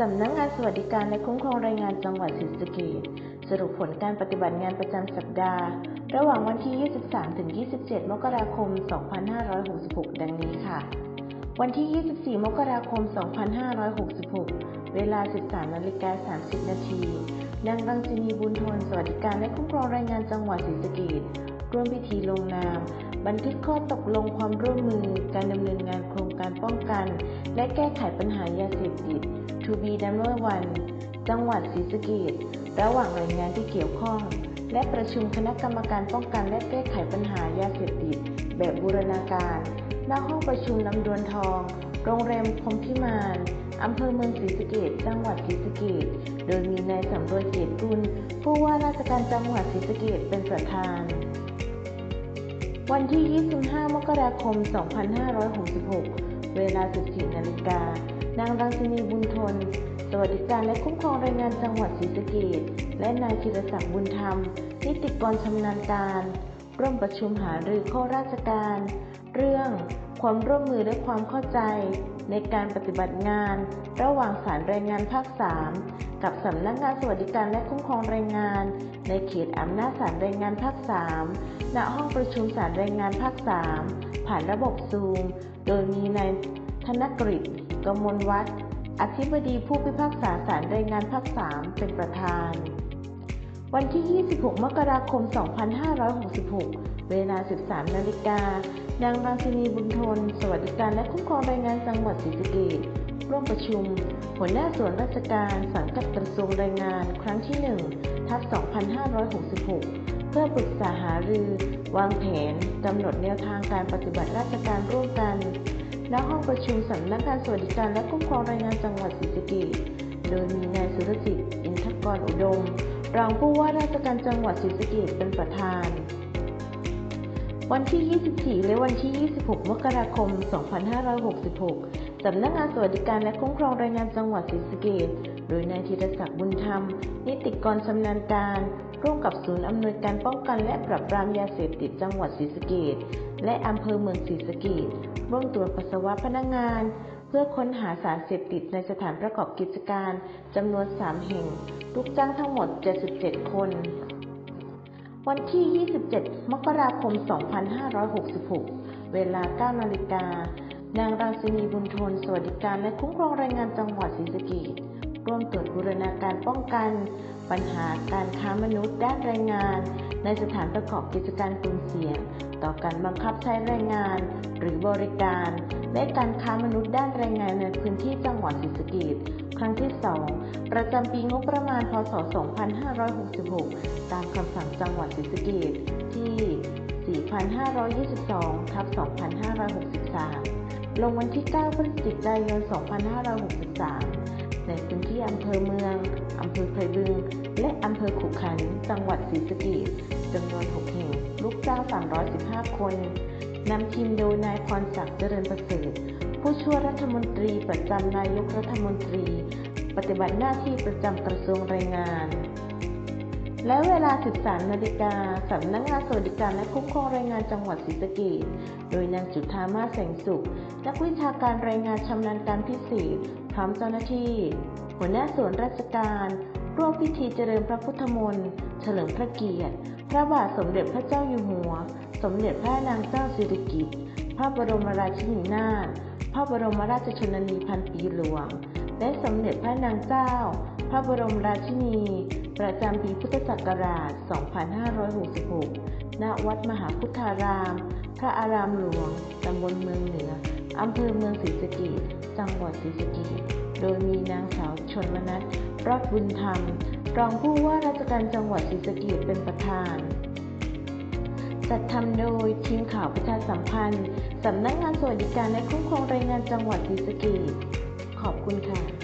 สำนักงานสวัสดิการและคุ้มครองแรงงานจังหวัดศรีสะเกษสรุปผลการปฏิบัติงานประจำสัปดาห์ ระหว่างวันที่ 23-27 มกราคม 2566 ดังนี้ค่ะ วันที่ 24 มกราคม 2566 เวลา 13นาฬิกา30 นาทีนางรังสินีบุญทนสวัสดิการและคุ้มครองแรงงานจังหวัดศรีสะเกษ ร่วมพิธีลงนาม บันทึกข้อตกลงความร่วมมือการดำเนินงานโครงการป้องกัน และแก้ไขปัญหายาเสพติด To be number one จังหวัดศรีสะเกษระหว่างหน่วยงานที่เกี่ยวข้อง และประชุมคณะกรรมการป้องกันและแก้ไขปัญหายาเสพติด แบบบูรณาการณห้องประชุมลำดวนทอง โรงแรมพรมพิมานอำเภอเมืองศรีสะเกษจังหวัดศรีสะเกษโดยมีนายสำรวยเกียรติกุลผู้ว่าราชการจังหวัดศรีสะเกษเป็นประธาน วันที่ 25 มกราคม 2566 เวลา 14 นาฬิกา นางรังสินีบุญทน สวัสดิการและคุ้มครองแรงงานจังหวัดศรีสะเกดและนายธีรศักดิ์บุญธรรม นิติกรชำนาญการ ร่วมประชุมหารือข้อราชการ เรื่อง ความร่วมมือและความเข้าใจในการปฏิบัติงาน ระหว่างสารแรงงานภาค 3 กับสำนักงานสวัสดิการและคุ้มครองแรงงาน ในเขตอำนาจสารแรงงานภาค 3 ณ ห้องประชุมสารแรงงานภาค 3 ผ่านระบบซูม โดยมีนายธนกฤษกมลวัฒน์อธิบดีผู้พิพากษาสารแรงงานภาค 3 เป็นประธาน วันที่ 26 มกราคม 2566 เวลา 13 นาฬิกานางรังสินีบุญทน สวัสดิการและคุ้มครองแรงงานจังหวัดศรีสะเกษร่วมประชุม หัวหน้าส่วนราชการสังกัดกระทรวงแรงงาน ครั้งที่ 1 ทับ 2566 เพื่อปรึกษาหารือ วางแผนกำหนดแนวทางการปฏิบัติราชการร่วมกัน ณ ห้องประชุมสำนักงานสวัสดิการและคุ้มครองแรงงานจังหวัดศรีสะเกษโดยมีนายสุรจิต อินทกรอุดม รองผู้ว่าราชการจังหวัดศรีสะเกษเป็นประธาน วันที่ 24 และวันที่ 26 มกราคม 2566 สำนักงานสวัสดิการและคุ้มครองแรงงานจังหวัดศรีสะเกษโดยนายธีรศักดิ์บุญธรรม นิติกรชำนาญการ ร่วมกับศูนย์อำนวยการป้องกันและปราบปรามยาเสพติดจังหวัดศรีสะเกษและอำเภอเมืองศรีสะเกษร่วมตรวจปัสสาวะพนักงาน เพื่อค้นหาสารเสพติดในสถานประกอบกิจการจำนวน 3 แห่ง ลูกจ้างทั้งหมด 77 คน วันที่ 27 มกราคม 2566 เวลา 9 นาฬิกา นางรังสินีบุญทน สวัสดิการและคุ้มครองแรงงานจังหวัดศรีสะเกษร่วมตรวจบูรณาการป้องกัน ปัญหาการค้ามนุษย์ด้านแรงงาน ในสถานประกอบกิจการกลุ่มเสี่ยง ต่อการบังคับใช้แรงงาน หรือบริการ และการค้ามนุษย์ด้านแรงงานในพื้นที่จังหวัดศรีสะเกษครั้งที่ 2 ประจำปีงบประมาณ พศ 2566 ตามคำสั่งจังหวัดศรีสะเกษที่ 4,522ทับ2563 ลงวันที่ 9 พฤศจิกายน 2563 ในพื้นที่อำเภอเมือง เภอไพบึง และอำเภอขุขัน จังหวัดศรีสะเกษจำนวน 6 แห่ง ลูกจ้าง 315 คนนำทีมโดยนายพรศักดิ์เจริญประเสริฐ ผู้ช่วยรัฐมนตรีประจำนายกรัฐมนตรี ปฏิบัติหน้าที่ประจำกระทรวงแรงงาน และเวลา 13 นาฬิกาสำนักงานสวัสดิการและคุ้มครองแรงงานจังหวัดศรีสะเกษโดยนางจุธามาแสงสุข นักวิชาการแรงงานชำนาญการพิเศษพร้อมเจ้าหน้าที่ หัวหน้าส่วนราชการ ร่วมพิธีเจริญพระพุทธมนต์ เฉลิมพระเกียรติ พระบาทสมเด็จพระเจ้าอยู่หัว สมเด็จพระนางเจ้าสิริกิติ์ พระบรมราชินีนาถ พระบรมราชชนนีพันปีหลวง และสมเด็จพระนางเจ้า พระบรมราชินี ประจำปีพุทธศักราช 2566 ณ วัดมหาพุทธาราม พระอารามหลวง ตำบลเมืองเหนือ อำเภอเมืองศรีสะเกษจังหวัดศรีสะเกษ โดยมีนางสาวชนมนัสรอดบุญธรรม รองผู้ว่าราชการจังหวัดศรีสะเกษเป็นประธาน จัดทำโดยทีมข่าวประชาสัมพันธ์ สำนักงานสวัสดิการและคุ้มครองแรงงานจังหวัดศรีสะเกษขอบคุณค่ะ